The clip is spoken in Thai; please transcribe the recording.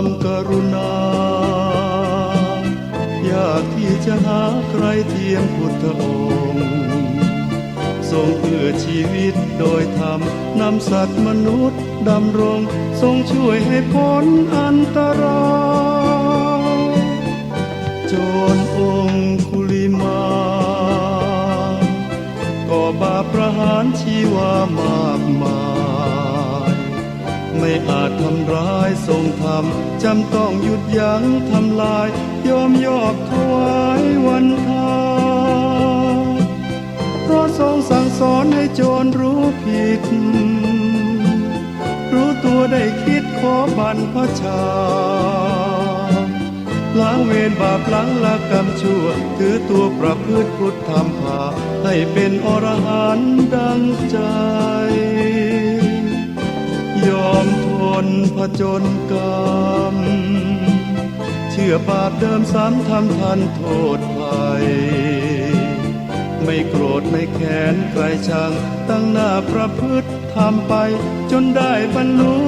ความกรุณา ยากที่จะหาใครเทียมพุทธองค์ ทรงเพื่อชีวิตโดยธรรมนำสัตว์มนุษย์ดำรง ทรงช่วยให้พ้นอันตรายจนองคุลิมาก่อบาปประหารชีวามากมาย ไม่อาจทำร้ายทรงธรรมจำต้องหยุดยั้งทำลาย ยอมยอบถวายวันทาเพราะทรงสั่งสอนให้โจรรู้ผิด รู้ตัวได้คิดขอบรรพชาล้างเวรบาปล้างละกรรมชั่ว ถือตัวประพฤติพุทธธรรมภาให้เป็นอรหันต์ดังใจ มทนผจญกรรม เชื่อบาปเดิมซ้ำทำทันโทษภัย ไม่โกรธไม่แค้นใครชัง ตั้งหน้าประพฤติทำไปจนได้บรรลุ